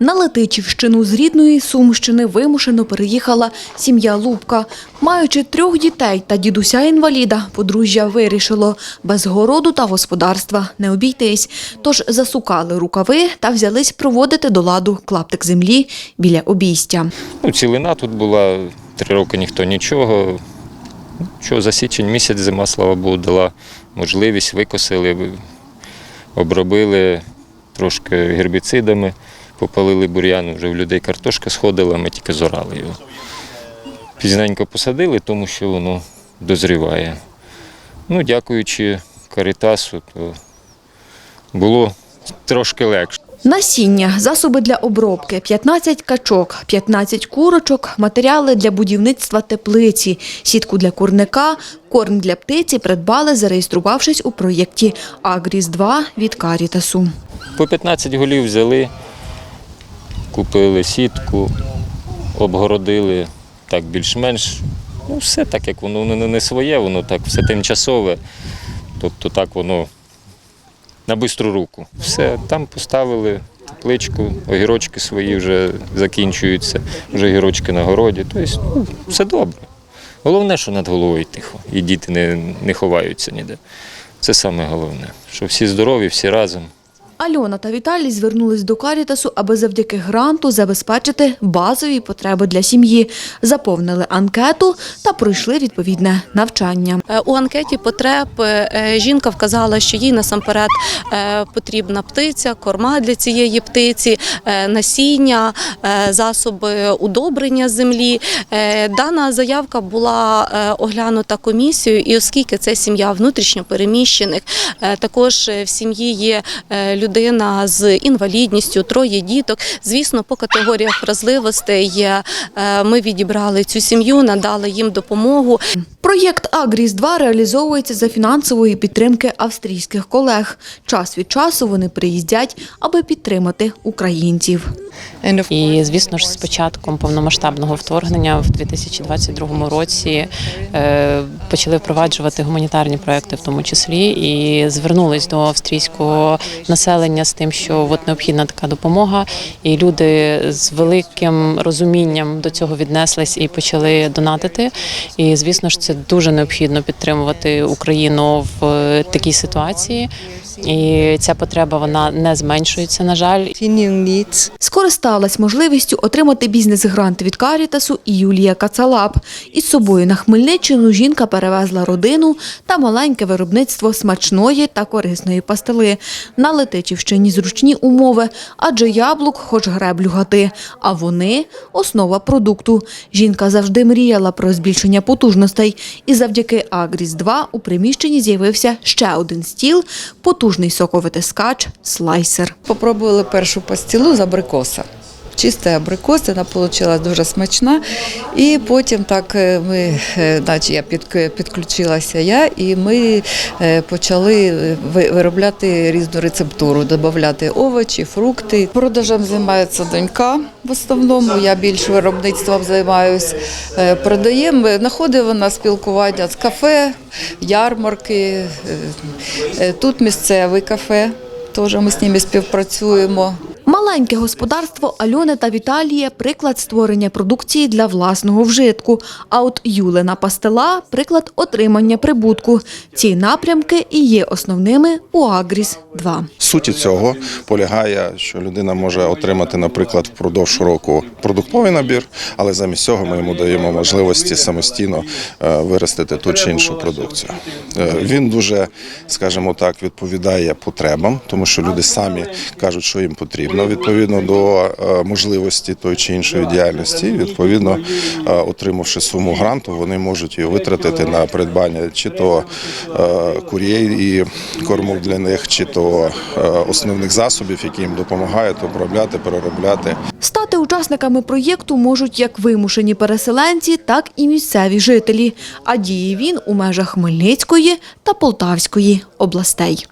На Летичівщину з рідної Сумщини вимушено переїхала сім'я Лубка. Маючи трьох дітей та дідуся-інваліда, подружжя вирішило без городу та господарства не обійтись. Тож засукали рукави та взялись проводити до ладу клаптик землі біля обійстя. Ну, цілина тут була, три роки ніхто нічого. Ну, Що, за січень місяць зима, слава Богу, дала можливість, викосили, обробили трошки гербіцидами, попалили бур'ян, вже в людей картошка сходила, ми тільки зорали його. Пізненько посадили, тому що воно дозріває. Ну, дякуючи Каритасу, то було трошки легше. Насіння, засоби для обробки, 15 качок, 15 курочок, матеріали для будівництва теплиці, сітку для курника, корм для птиці придбали, зареєструвавшись у проєкті Агріс-2 від Карітасу. По 15 голів взяли, купили сітку, обгородили так більш-менш. Ну, все так, як воно не своє, воно так все тимчасове. Тобто так воно на бистру руку. Все, там поставили тепличку, огірочки свої вже закінчуються, вже огірочки на городі. Тобто, ну, все добре. Головне, що над головою тихо, і діти не, не ховаються ніде. Це саме головне, що всі здорові, всі разом. Альона та Віталій звернулись до Карітасу, аби завдяки гранту забезпечити базові потреби для сім'ї, заповнили анкету та пройшли відповідне навчання. Е, У анкеті потреб е, жінка вказала, що їй насамперед е, потрібна птиця, корма для цієї птиці, е, насіння, е, засоби удобрення землі. Е, Дана заявка була е, оглянута комісією, і оскільки це сім'я внутрішньо переміщених, е, також в сім'ї є е, людина з інвалідністю, троє діток. Звісно, по категоріях вразливостей е, ми відібрали цю сім'ю, надали їм допомогу. Проєкт Агріс-2 реалізовується за фінансової підтримки австрійських колег. Час від часу вони приїздять, аби підтримати українців. І звісно ж, з початком повномасштабного вторгнення в 2022 році е, почали впроваджувати гуманітарні проекти, в тому числі, і звернулись до австрійського населення з тим, що от необхідна така допомога, і люди з великим розумінням до цього віднеслись і почали донатити. І звісно ж, це дуже необхідно підтримувати Україну в е, такій ситуації. І ця потреба вона не зменшується, на жаль. Скористалась можливістю отримати бізнес-грант від Карітасу і Юлія Кацалап. Із собою на Хмельниччину жінка перевезла родину та маленьке виробництво смачної та корисної пастили. На Летичівщині зручні умови, адже яблук хоч греблю гати, а вони – основа продукту. Жінка завжди мріяла про збільшення потужностей. І завдяки Агріс-2 у приміщенні з'явився ще один стіл – потужний соковитискач – слайсер. Попробували першу пастілу з абрикоса. Чиста абрикос, вона вийшла дуже смачна. І потім так е, ми, е, наче я під, підключилася я, і ми е, почали виробляти різну рецептуру, додати овочі, фрукти. Продажем займається донька в основному. Я більш виробництвом займаюся. Продаємо, знаходимо на спілкування з кафе, ярмарки. Тут місцеве кафе. Теж ми з ними співпрацюємо. Маленьке господарство Альони та Віталія – приклад створення продукції для власного вжитку. А от Юлина пастила – приклад отримання прибутку. Ці напрямки і є основними у Агріс-2. Суті цього полягає, що людина може отримати, наприклад, впродовж року продуктовий набір, але замість цього ми йому даємо можливості самостійно е, виростити ту чи іншу продукцію. Е, Він дуже, скажімо так, відповідає потребам, тому що люди самі кажуть, що їм потрібно відповідно до е, можливості тої чи іншої діяльності. Відповідно, е, отримавши суму гранту, вони можуть її витратити на придбання чи то е, кур'єй і корму для них, чи то основних засобів, які їм допомагають обробляти, переробляти. Стати учасниками проєкту можуть як вимушені переселенці, так і місцеві жителі. А діє він у межах Хмельницької та Полтавської областей.